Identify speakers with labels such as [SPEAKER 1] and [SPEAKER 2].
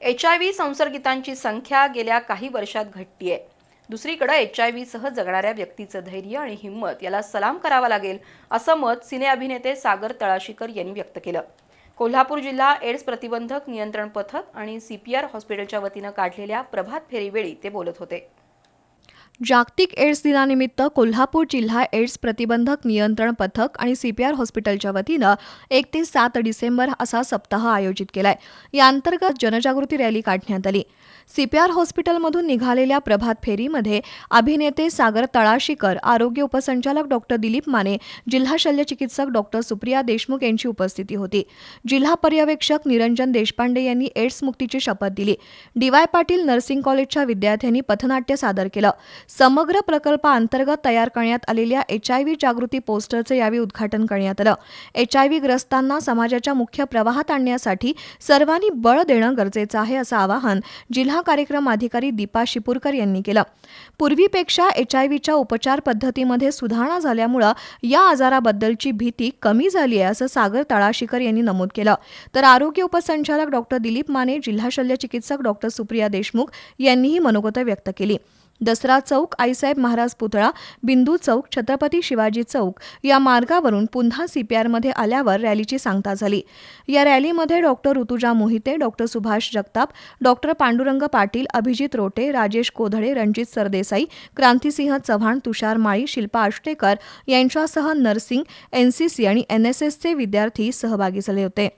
[SPEAKER 1] H I V संसर्गितांची संख्या गेल्या काही वर्षात घटती आहे दुसरीकडे एच आय व्हीसह जगणाऱ्या व्यक्तीचं धैर्य आणि हिंमत याला सलाम करावा लागेल असं मत सिने अभिनेते सागर तळाशीकर यांनी व्यक्त केलं. कोल्हापूर जिल्हा एड्स प्रतिबंधक नियंत्रण पथक आणि सी पी आर हॉस्पिटलच्या वतीनं काढलेल्या प्रभात फेरीवेळी ते बोलत होते.
[SPEAKER 2] जागतिक एड्स दिनानिमित्त कोल्हापूर जिल्हा एड्स प्रतिबंधक नियंत्रण पथक आणि सीपीआर हॉस्पिटलच्या वतीनं एक ते सात डिसेंबर असा सप्ताह आयोजित केलाय. या अंतर्गत जनजागृती रॅली काढण्यात आली. सीपीआर हॉस्पिटलमधून निघालेल्या प्रभात फेरीमध्ये अभिनेते सागर तळाशीकर आरोग्य उपसंचालक डॉक्टर दिलीप माने जिल्हा शल्यचिकित्सक डॉक्टर सुप्रिया देशमुख यांची उपस्थिती होती. जिल्हा पर्यवेक्षक निरंजन देशपांडे यांनी एड्स मुक्तीची शपथ दिली. डीवाय पाटील नर्सिंग कॉलेजच्या विद्यार्थ्यांनी पथनाट्य सादर केलं. समग्र प्रकल्पाअंतर्गत तयार करण्यात आलेल्या एच आय व्ही जागृती पोस्टरचं यावेळी उद्घाटन करण्यात आलं. एच आय व्ही ग्रस्तांना समाजाच्या मुख्य प्रवाहात आणण्यासाठी सर्वांनी बळ देणं गरजेचं आहे असं आवाहन जिल्हा कार्यक्रम अधिकारी दीपा शिपूरकर यांनी केलं. पूर्वीपेक्षा एच आय व्हीच्या उपचार पद्धतीमध्ये सुधारणा झाल्यामुळं या आजाराबद्दलची भीती कमी झाली आहे असं सागर तळाशीकर यांनी नमूद केलं. तर आरोग्य उपसंचालक डॉक्टर दिलीप माने जिल्हा शल्यचिकित्सक डॉक्टर सुप्रिया देशमुख यांनीही मनोगत व्यक्त केली. दसरा चौक आईसाहेब महाराज पुतळा बिंदू चौक छत्रपती शिवाजी चौक या मार्गावरून पुन्हा सीपीआरमध्ये आल्यावर रॅलीची सांगता झाली. या रॅलीमध्ये doctor Rutuja Mohite doctor Subhash Jagtap doctor Pandurang Patil Abhijit Rote Rajesh Kodhade Ranjit Sardesai Krantisinh Chavan Tushar Mali Shilpa Ashtekar यांच्यासह नर्सिंग एनसीसी आणि एनएसएसचे विद्यार्थी सहभागी झाले होते.